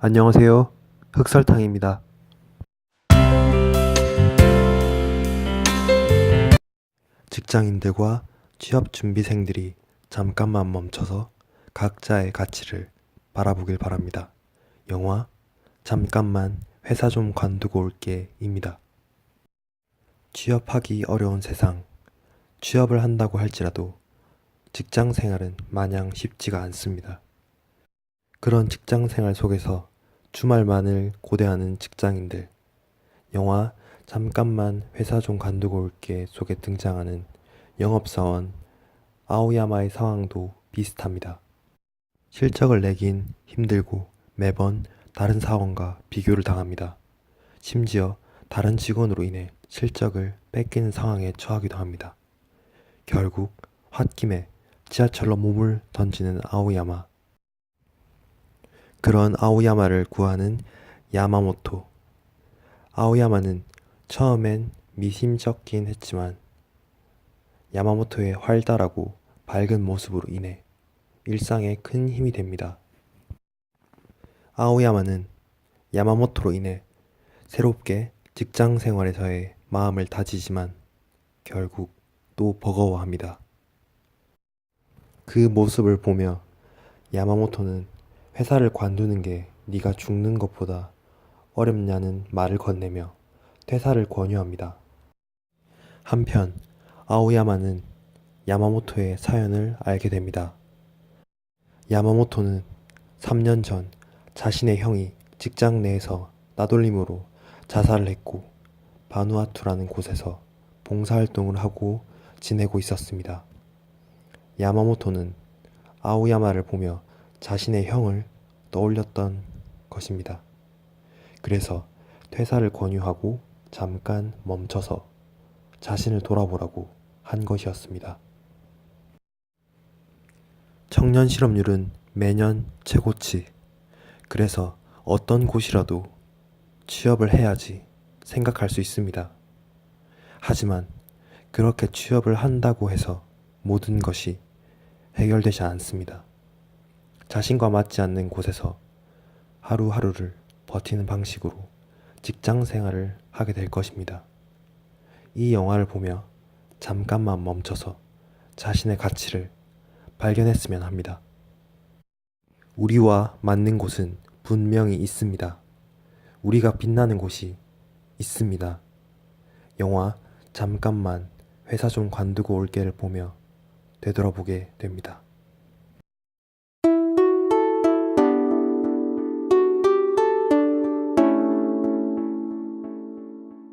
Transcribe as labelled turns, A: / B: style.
A: 안녕하세요. 흑설탕입니다. 직장인들과 취업 준비생들이 잠깐만 멈춰서 각자의 가치를 바라보길 바랍니다. 영화 잠깐만 회사 좀 관두고 올게입니다. 취업하기 어려운 세상. 취업을 한다고 할지라도 직장 생활은 마냥 쉽지가 않습니다. 그런 직장 생활 속에서 주말만을 고대하는 직장인들. 영화 잠깐만 회사 좀 관두고 올게 속에 등장하는 영업사원 아오야마의 상황도 비슷합니다. 실적을 내긴 힘들고 매번 다른 사원과 비교를 당합니다. 심지어 다른 직원으로 인해 실적을 뺏기는 상황에 처하기도 합니다. 결국 홧김에 지하철로 몸을 던지는 아오야마. 그런 아오야마를 구하는 야마모토. 아오야마는 처음엔 미심 쩍긴 했지만 야마모토의 활달하고 밝은 모습으로 인해 일상에 큰 힘이 됩니다. 아오야마는 야마모토로 인해 새롭게 직장 생활에서의 마음을 다지지만 결국 또 버거워합니다. 그 모습을 보며 야마모토는 회사를 관두는 게 네가 죽는 것보다 어렵냐는 말을 건네며 퇴사를 권유합니다. 한편 아오야마는 야마모토의 사연을 알게 됩니다. 야마모토는 3년 전 자신의 형이 직장 내에서 따돌림으로 자살을 했고 바누아투라는 곳에서 봉사활동을 하고 지내고 있었습니다. 야마모토는 아오야마를 보며 자신의 형을 떠올렸던 것입니다. 그래서 퇴사를 권유하고 잠깐 멈춰서 자신을 돌아보라고 한 것이었습니다. 청년 실업률은 매년 최고치. 그래서 어떤 곳이라도 취업을 해야지 생각할 수 있습니다. 하지만 그렇게 취업을 한다고 해서 모든 것이 해결되지 않습니다. 자신과 맞지 않는 곳에서 하루하루를 버티는 방식으로 직장 생활을 하게 될 것입니다. 이 영화를 보며 잠깐만 멈춰서 자신의 가치를 발견했으면 합니다. 우리와 맞는 곳은 분명히 있습니다. 우리가 빛나는 곳이 있습니다. 영화 잠깐만 회사 좀 관두고 올게를 보며 되돌아보게 됩니다.